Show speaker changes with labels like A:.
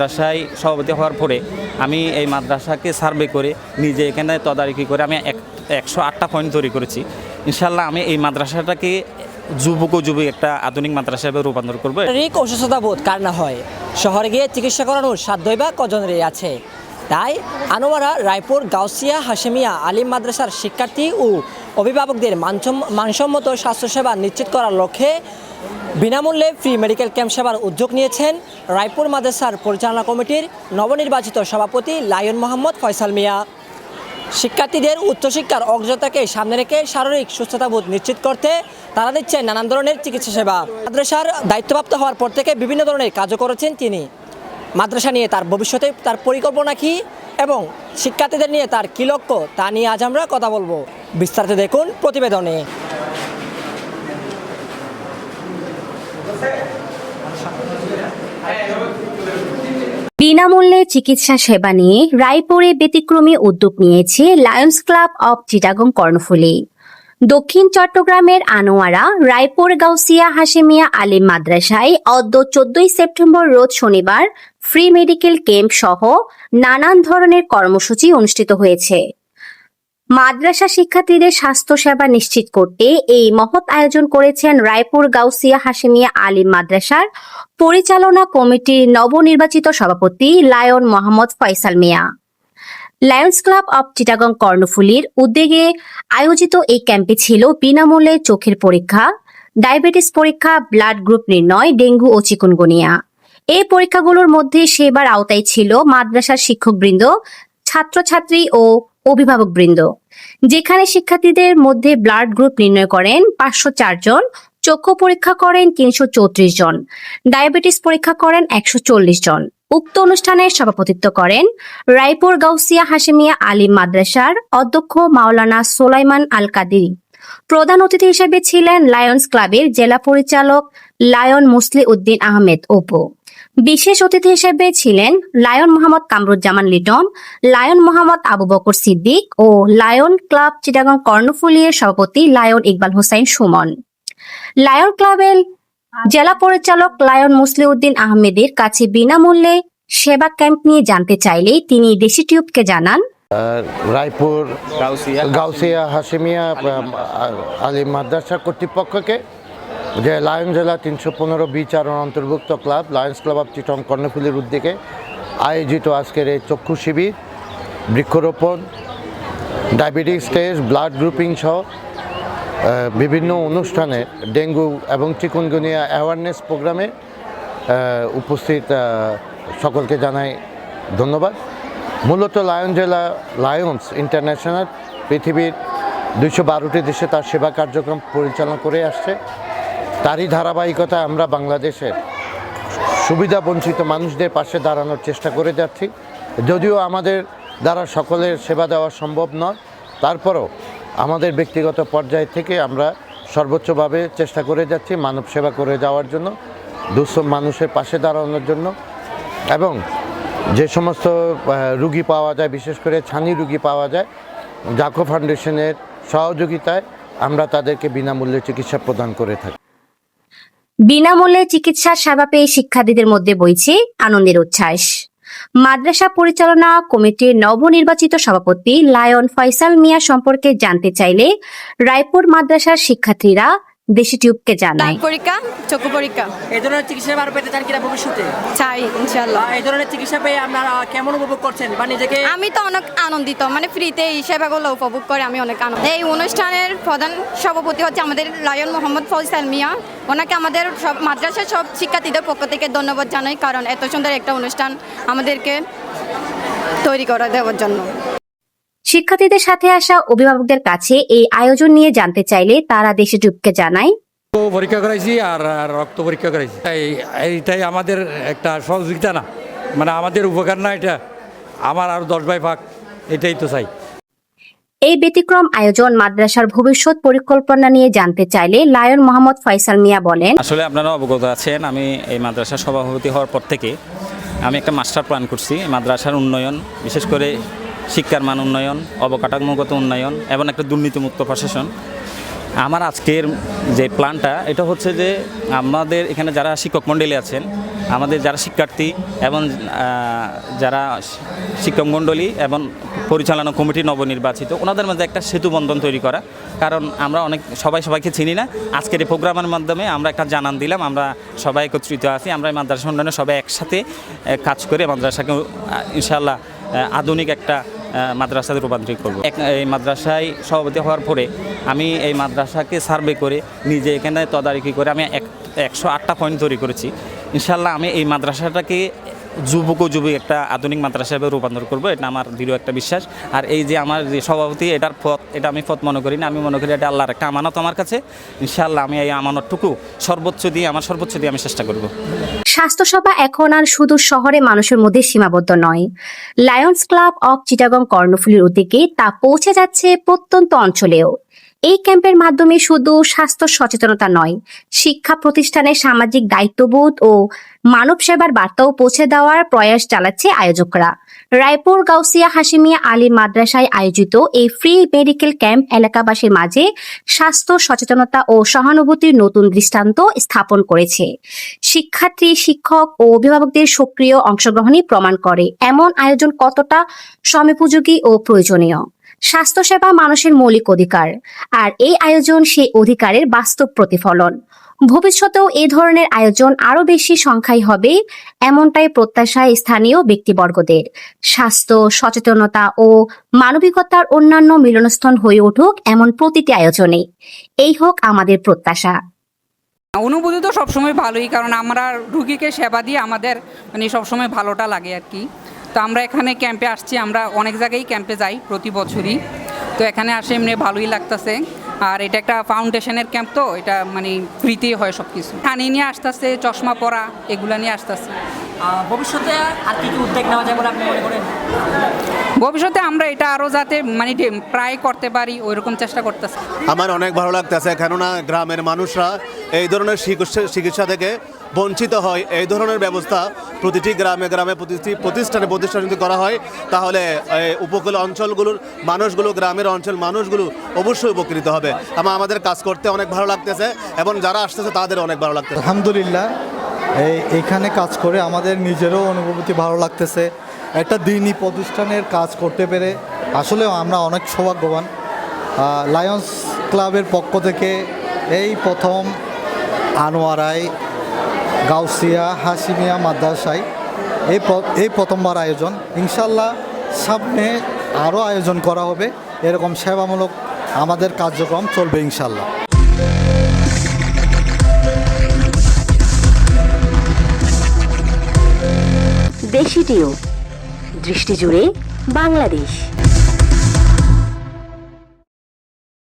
A: মাদ্রাসায় সভাপতি হওয়ার পরে আমি এই মাদ্রাসাকে সার্ভে করে নিজে এখানে তদারকি করে আমি এক, একশো আটটা পয়েন্ট তৈরি করেছি। ইনশাল্লাহ আমি এই মাদ্রাসাটাকে যুবক যুবক একটা আধুনিক মাদ্রাসা হিসেবে রূপান্তর করব।
B: শারীরিক অসুস্থতা বোধ কার না হয়? শহরে গিয়ে চিকিৎসা করানোর সাধ্যই বা কজনেরই আছে? তাই আনোয়ারা, রায়পুর, গাউসিয়া, হাশেমিয়া, আলিম মাদ্রাসার শিক্ষার্থী ও অভিভাবকদের মানসম- মানসম্মত স্বাস্থ্যসেবা নিশ্চিত করার লক্ষ্যে বিনামূল্যে ফ্রি মেডিকেল ক্যাম্প সেবার উদ্যোগ নিয়েছেন রায়পুর মাদ্রাসার পরিচালনা কমিটির নবনির্বাচিত সভাপতি লায়ন মোহাম্মদ ফয়সাল মিয়া। শিক্ষার্থীদের উচ্চশিক্ষার অগ্রতাকে সামনে রেখে শারীরিক সুস্থতাবোধ নিশ্চিত করতে তারা দিচ্ছেন নানান ধরনের চিকিৎসা সেবা। মাদ্রাসার দায়িত্বপ্রাপ্ত হওয়ার পর থেকে বিভিন্ন ধরনের কাজও করেছেন তিনি। মাদ্রাসা নিয়ে তার ভবিষ্যতে তার পরিকল্পনা কী এবং শিক্ষার্থীদের নিয়ে তার কী লক্ষ্য তা নিয়ে আজ আমরা কথা বলব। বিস্তারিত দেখুন প্রতিবেদনে।
C: বিনামূল্যে চিকিৎসা সেবা নিয়ে রায়পুরে ব্যতিক্রমী উদ্যোগ নিয়েছে Lions Club of Chittagong Karnaphuli. দক্ষিণ চট্টগ্রামের আনোয়ারা, রায়পুর গাউসিয়া হাশেমিয়া আলিম মাদ্রাসায় অদ্য চোদ্দই সেপ্টেম্বর রোজ শনিবার ফ্রি মেডিকেল ক্যাম্প সহ নানান ধরনের কর্মসূচি অনুষ্ঠিত হয়েছে। মাদ্রাসা শিক্ষার্থীদের স্বাস্থ্যসেবা নিশ্চিত করতে এই মহৎ আয়োজন করেছেন রায়পুর গাউসিয়া হাশেমিয়া আলিম মাদ্রাসার পরিচালনা কমিটির নবনির্বাচিত সভাপতি Lion Mohammad Faisal Mia. Lions Club of Chittagong কর্ণফুলীর উদ্যোগে আয়োজিত এই ক্যাম্পে ছিল বিনামূল্যে চোখের পরীক্ষা, ডায়াবেটিস পরীক্ষা, ব্লাড গ্রুপ নির্ণয়, ডেঙ্গু ও চিকুনগুনিয়া। এই পরীক্ষাগুলোর মধ্যে সেবার আওতায় ছিল মাদ্রাসার শিক্ষকবৃন্দ, ছাত্রছাত্রী ও অভিভাবকবৃন্দ। যেখানে শিক্ষার্থীদের মধ্যে ব্লাড গ্রুপ নির্ণয় করেন পাঁচশো জন, চক্ষু পরীক্ষা করেন তিনশো চৌত্রিশ জন, ডায়াবেটিস পরীক্ষা করেন একশো চল্লিশ জন। উক্ত অনুষ্ঠানে সভাপতিত্ব করেন রায়পুর গাউসিয়া হাশেমিয়া আলিম মাদ্রাসার অধ্যক্ষ মাওলানা সোলাইমান আল কাদিরি প্রধান অতিথি হিসেবে ছিলেন লায়ন্স ক্লাবের জেলা পরিচালক লায়ন মুসলি উদ্দিন আহমেদ ওপো বিশেষ অতিথি হিসেবে ছিলেন লায়ন মোহাম্মদ কামরুজ্জামান লিটন লায়ন মোহাম্মদ আবু বকর সিদ্দিক ও লায়ন ক্লাব চিটাগং কর্ণফুলির সভাপতি লায়ন ইকবাল হোসাইন সুমন। লায়ন ক্লাবের জেলা পরিচালক লায়ন মুসলিউদ্দিন আহমেদের কাছে বিনামূল্যে সেবা ক্যাম্প নিয়ে জানতে চাইলে তিনি দেশি টিউবকে জানান।
D: রায়পুর
A: গাউসিয়া।
D: গাউসিয়া হাসিমিয়া আলী মাদ্রাসা কর্তৃপক্ষকে যে লায়ন জেলা তিনশো পনেরো বিচারণ অন্তর্ভুক্ত club, Lions Club of Chittagong কর্ণফুলির উদ্যোগে আয়োজিত আজকের এই চক্ষু শিবির। বৃক্ষরোপণ, ডায়াবেটিস টেস্ট, ব্লাড গ্রুপিং সহ বিভিন্ন অনুষ্ঠানে ডেঙ্গু এবং চিকুনগুনিয়া অ্যাওয়ারনেস প্রোগ্রামে উপস্থিত সকলকে জানাই ধন্যবাদ। মূলত লায়ন জেলা লায়ন্স ইন্টারন্যাশনাল পৃথিবীর দুইশো বারোটি দেশে তার সেবা কার্যক্রম পরিচালনা করে আসছে। তারই ধারাবাহিকতা আমরা বাংলাদেশের সুবিধা বঞ্চিত মানুষদের পাশে দাঁড়ানোর চেষ্টা করে যাচ্ছি। যদিও আমাদের দ্বারা সকলের সেবা দেওয়া সম্ভব নয়, তারপরও আমাদের ব্যক্তিগত পর্যায় থেকে আমরা সর্বোচ্চভাবে চেষ্টা করে যাচ্ছি মানব সেবা করে যাওয়ার জন্য, দুঃস্থ মানুষের পাশে দাঁড়ানোর জন্য। এবং যে সমস্ত রুগী পাওয়া যায়, বিশেষ করে ছানি রুগী পাওয়া যায়, জাকো ফাউন্ডেশনের সহযোগিতায় আমরা তাদেরকে বিনামূল্যে চিকিৎসা প্রদান করে থাকি।
C: বিনামূল্যে চিকিৎসা সেবা পেয়ে শিক্ষার্থীদের মধ্যে বইছে আনন্দের উচ্ছ্বাস। মাদ্রাসা পরিচালনা কমিটির নবনির্বাচিত সভাপতি লায়ন ফয়সাল মিয়া সম্পর্কে জানতে চাইলে রায়পুর মাদ্রাসার শিক্ষার্থীরা দেশি টিউবকে
E: দাঁত পরীক্ষা চক্ষু পরীক্ষা
B: এই ধরনের চিকিৎসা আরও পেতে চান কিনা ভবিষ্যতে?
E: চাই ইনশাল্লাহ
B: এই ধরনের চিকিৎসা পেয়ে আপনারা কেমন উপভোগ করছেন? বা নিজেকে
E: আমি তো অনেক আনন্দিত মানে ফ্রিতে এই সেবাগুলো উপভোগ করে আমি অনেক আনন্দ এই অনুষ্ঠানের প্রধান সভাপতি হচ্ছে আমাদের লায়ন মোহাম্মদ ফয়সাল মিয়া। ওনাকে আমাদের সব মাদ্রাসার সব শিক্ষার্থীদের পক্ষ থেকে ধন্যবাদ জানাই কারণ এত সুন্দর একটা অনুষ্ঠান আমাদেরকে তৈরি করা দেওয়ার জন্য।
C: শিক্ষার্থীদের সাথে আসা অভিভাবকদের কাছে এই আয়োজন নিয়ে জানতে চাইলে তারা দেশি টিউবকে জানায়।
F: পরীক্ষা করাইছি আর রক্ত পরীক্ষা করাইছি। এই এইটাই আমাদের একটা সহযোগিতা না। মানে আমাদের উপকার না এটা। আমার আর দশ ভাই ভাগ এটাই তো চাই।
C: এই ব্যতিক্রম আয়োজন মাদ্রাসার ভবিষ্যৎ পরিকল্পনা নিয়ে জানতে চাইলে লায়ন মোহাম্মদ ফয়সাল মিয়া বলেন
A: আসলে আপনারা অবগত আছেন আমি এই মাদ্রাসার সভাপতি হওয়ার পর থেকে আমি একটা মাস্টার প্ল্যান করছি। এই মাদ্রাসার উন্নয়ন বিশেষ করে শিক্ষার মান উন্নয়ন অবকাঠামোগত উন্নয়ন এবং একটা দুর্নীতিমুক্ত প্রশাসন। আমার আজকের যে প্ল্যানটা এটা হচ্ছে যে আমাদের এখানে যারা শিক্ষক মণ্ডলী আছেন আমাদের যারা শিক্ষার্থী এবং যারা শিক্ষক মণ্ডলী এবং পরিচালনা কমিটি নবনির্বাচিত ওনাদের মধ্যে একটা সেতু বন্ধন তৈরি করা। কারণ আমরা অনেক সবাই সবাইকে চিনি না। আজকের এই প্রোগ্রামের মাধ্যমে আমরা একটা জানান দিলাম আমরা সবাই একত্রিত আছি আমরা এই মাদ্রাসা উন্নয়নে সবাই একসাথে কাজ করে মাদ্রাসাকে আহ, ইনশাল্লাহ আধুনিক একটা মাদ্রাসাতে রূপান্তরিত করব। এই মাদ্রাসায় সভাপতি হওয়ার পরে আমি এই মাদ্রাসাকে সার্ভে করে নিজে এখানে তদারকি করে আমি এক, একশো আটটা পয়েন্ট তৈরি করেছি। ইনশাল্লাহ আমি এই মাদ্রাসাটাকে যুবক যুবক একটা আধুনিক মাদ্রাসা হিসেবে রূপান্তর করব, এটা আমার দৃঢ় একটা বিশ্বাস। আর এই যে আমার যে সভাপতি, এটার পথ, এটা আমি পথ মনে করি না, আমি মনে করি এটা আল্লাহর একটা আমানত আমার কাছে। ইনশাল্লাহ আমি এই আমানতটুকু সর্বোচ্চ দিয়ে, আমার সর্বোচ্চ দিয়ে আমি চেষ্টা করব।
C: স্বাস্থ্যসেবা এখন আর শুধু শহরে মানুষের মধ্যে সীমাবদ্ধ নয়। লায়ন্স ক্লাব অব চিটাগং কর্ণফুলীর উদ্যোগে তা পৌঁছে যাচ্ছে প্রত্যন্ত অঞ্চলেও। এই ক্যাম্পের মাধ্যমে শুধু স্বাস্থ্য সচেতনতা নয়, শিক্ষা প্রতিষ্ঠানের সামাজিক দায়িত্ববোধ ও মানব সেবার বার্তাও পৌঁছে দেওয়ার প্রয়াস চালাচ্ছে আয়োজকরা। রায়পুর গাউসিয়া হাসিমিয়া আলী মাদ্রাসায় আয়োজিত এই ফ্রি মেডিকেল ক্যাম্প এলাকাবাসীর মাঝে স্বাস্থ্য সচেতনতা ও সহানুভূতির নতুন দৃষ্টান্ত স্থাপন করেছে। শিক্ষার্থী, শিক্ষক ও অভিভাবকদের সক্রিয় অংশগ্রহণই প্রমাণ করে এমন আয়োজন কতটা সময়োপযোগী ও প্রয়োজনীয়। স্বাস্থ্যসেবা মানুষের মৌলিক অধিকার। আর এই আয়োজন সেই অধিকারের বাস্তব প্রতিফলন। ভবিষ্যতেও এই ধরনের আয়োজন আরও বেশি সংখ্যায় হবে, এমনটাই প্রত্যাশায় স্থানীয় ব্যক্তিবর্গদের। স্বাস্থ্য, সচেতনতা ও মানবিকতার অন্যান্য মিলনস্থল হয়ে উঠুক এমন প্রতিটি আয়োজনে। এই হোক আমাদের প্রত্যাশা।
G: অনুভূতি তো সবসময় ভালোই, কারণ আমরা রুগীকে সেবা দিয়ে আমাদের মানে সবসময় ভালোটা লাগে আর কি। তো আমরা এখানে ক্যাম্পে আসছি, আমরা অনেক জায়গায় ক্যাম্পে যাই প্রতি বছরই। তো এখানে আসে এমনি ভালোই লাগতেছে। আর এটা একটা ফাউন্ডেশনের ক্যাম্প তো, এটা মানে ফ্রিতেই হয় সব কিছু পানি নিয়ে আসতেছে, চশমা পরা, এগুলো নিয়ে আসতেছে।
B: ভবিষ্যতে আর কি কি উদ্যোগ নেওয়া যায় বলে আপনি মনে করেন?
G: ভবিষ্যতে আমরা এটা আরও যাতে মানে প্রায় করতে পারি ওইরকম চেষ্টা করতেছি।
H: আমার অনেক ভালো লাগতেছে কেননা গ্রামের মানুষরা এই ধরনের চিকিৎসা চিকিৎসা থেকে বঞ্চিত হয়। এই ধরনের ব্যবস্থা প্রতিটি গ্রামে গ্রামে প্রতিটি প্রতিষ্ঠানে প্রতিষ্ঠান যদি করা হয় তাহলে উপকূল অঞ্চলগুলোর মানুষগুলো গ্রামের অঞ্চল মানুষগুলো অবশ্যই উপকৃত হবে। আমার আমাদের কাজ করতে অনেক ভালো লাগতেছে এবং যারা আসতেছে তাদের অনেক ভালো লাগতেছে।
I: আলহামদুলিল্লাহ এখানে কাজ করে আমাদের নিজেরও অনুভূতি ভালো লাগতেছে। একটা দিনই প্রতিষ্ঠানের কাজ করতে পেরে আসলে আমরা অনেক সৌভাগ্যবান। লায়ন্স ক্লাবের পক্ষ থেকে এই প্রথম আনোয়ারায় গাউসিয়া হাসিমিয়া মাদ্রাসায় এই এই প্রথমবার আয়োজন। ইনশাল্লাহ সামনে আরও আয়োজন করা হবে। এরকম সেবামূলক আমাদের কার্যক্রম চলবে ইনশাল্লাহ
C: দেশি দৃষ্টি জুড়ে বাংলাদেশ।